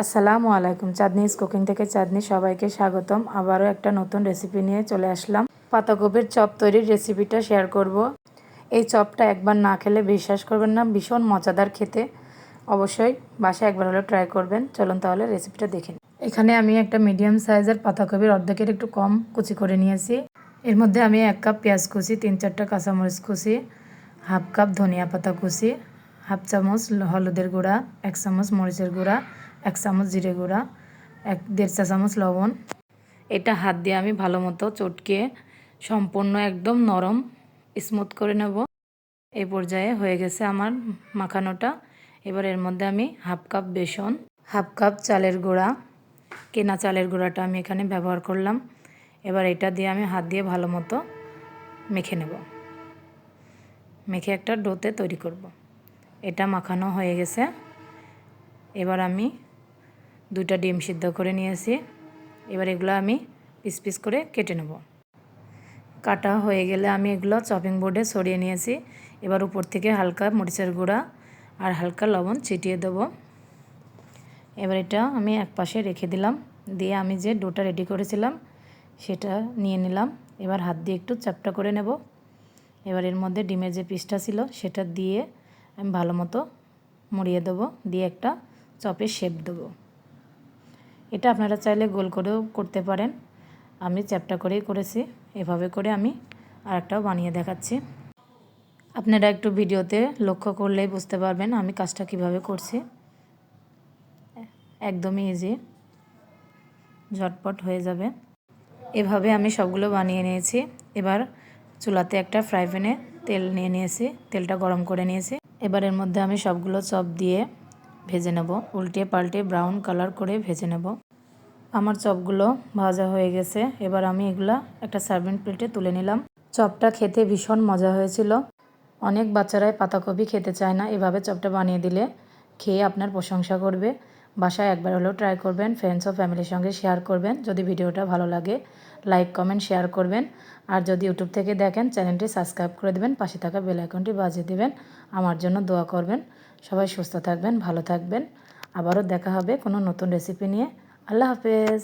আসসালামু আলাইকুম। চাঁদনিস কুকিং থেকে চাঁদনি সবাইকে স্বাগতম। আবারও একটা নতুন রেসিপি নিয়ে চলে আসলাম। পাতাকপির চপ তৈরির রেসিপিটা শেয়ার করব। এই চপটা একবার না খেলে বিশ্বাস করবেন না, ভীষণ মজাদার খেতে। অবশ্যই বাসায় একবার হলেও ট্রাই করবেন। চলুন তাহলে রেসিপিটা দেখে। এখানে আমি একটা মিডিয়াম সাইজের পাতাকপির অর্ধেকের একটু কম কুচি করে নিয়েছি। এর মধ্যে আমি এক কাপ পেঁয়াজ কুচি, তিন চারটা কাঁচামরিচ কুচি হাফ কাপ ধনিয়া পাতা কুচি হাফ চামচ হলুদের গুঁড়া, এক চামচ মরিচের গুঁড়া এক চামচ জিরে গুঁড়া, এক দেড় চা চামচ লবণ। এটা হাত দিয়ে আমি ভালো মতো চটকে সম্পূর্ণ একদম নরম স্মুথ করে নেব। এই পর্যায়ে হয়ে গেছে আমার মাখানোটা। এবার এর মধ্যে আমি হাফ কাপ বেসন, হাফ কাপ চালের গুঁড়া, কেনা চালের গুঁড়াটা আমি এখানে ব্যবহার করলাম। এবার এটা দিয়ে আমি হাত দিয়ে ভালো মতো মেখে নেব। মেখে একটা ডোতে তৈরি করব। এটা মাখানো হয়ে গেছে। এবার আমি দুটা ডিম সিদ্ধ করে নিয়েছি। এবার এগুলো আমি পিস পিস করে কেটে নেব। কাটা হয়ে গেলে আমি এগুলো চপিং বোর্ডে ছড়িয়ে নিয়েছি। এবার উপর থেকে হালকা মরিচের গুঁড়া আর হালকা লবণ ছিটিয়ে দেবো। এবার এটা আমি এক পাশে রেখে দিলাম। দিয়ে আমি যে ডোটা রেডি করেছিলাম, সেটা নিয়ে নিলাম। এবার হাত দিয়ে একটু চাপটা করে নেব। এবার এর মধ্যে ডিমের যে পিসটা ছিল, সেটা দিয়ে আমি ভালো মতো মুড়িয়ে দেবো। দিয়ে একটা চপের শেপ দেবো। এটা আপনারা চাইলে গোল করেও করতে পারেন। আমি চ্যাপটা করেই করেছি। এভাবে করে আমি আরেকটাও বানিয়ে দেখাচ্ছি। আপনারা একটু ভিডিওতে লক্ষ্য করলেই বুঝতে পারবেন আমি কাজটা কীভাবে করছি। একদমই ইজি ঝটপট হয়ে যাবে। এভাবে আমি সবগুলো বানিয়ে নিয়েছি। এবার চুলাতে একটা ফ্রাই প্যানে তেল নিয়ে নিয়েছি। তেলটা গরম করে নিয়েছি। এবার এর মধ্যে আমি সবগুলো চপ দিয়ে ভেজে নেব। উল্টে পাল্টে ব্রাউন কালার করে ভেজে নেব। আমার চপগুলো ভাজা হয়ে গেছে। এবার আমি এগুলা একটা সার্ভিং প্লেটে তুলে নিলাম। চপটা খেতে ভীষণ মজা হয়েছিল। অনেক বাচ্চারাই পাতাকপি খেতে চায় না এভাবে চপটা বানিয়ে দিলে। খেয়ে আপনার প্রশংসা করবে। বাসায় একবার হলেও ট্রাই করবেন ফ্রেন্ডস ও ফ্যামিলির সঙ্গে শেয়ার করবেন। যদি ভিডিওটা ভালো লাগে লাইক কমেন্ট শেয়ার করবেন। আর যদি ইউটিউব থেকে দেখেন চ্যানেলটি সাবস্ক্রাইব করে দেবেন। পাশে থাকা বেল আইকনটি বাজিয়ে দেবেন। আমার জন্য দোয়া করবেন। সবাই সুস্থ থাকবেন ভালো থাকবেন। আবারও দেখা হবে কোনো নতুন রেসিপি নিয়ে। আল্লাহ হাফেজ।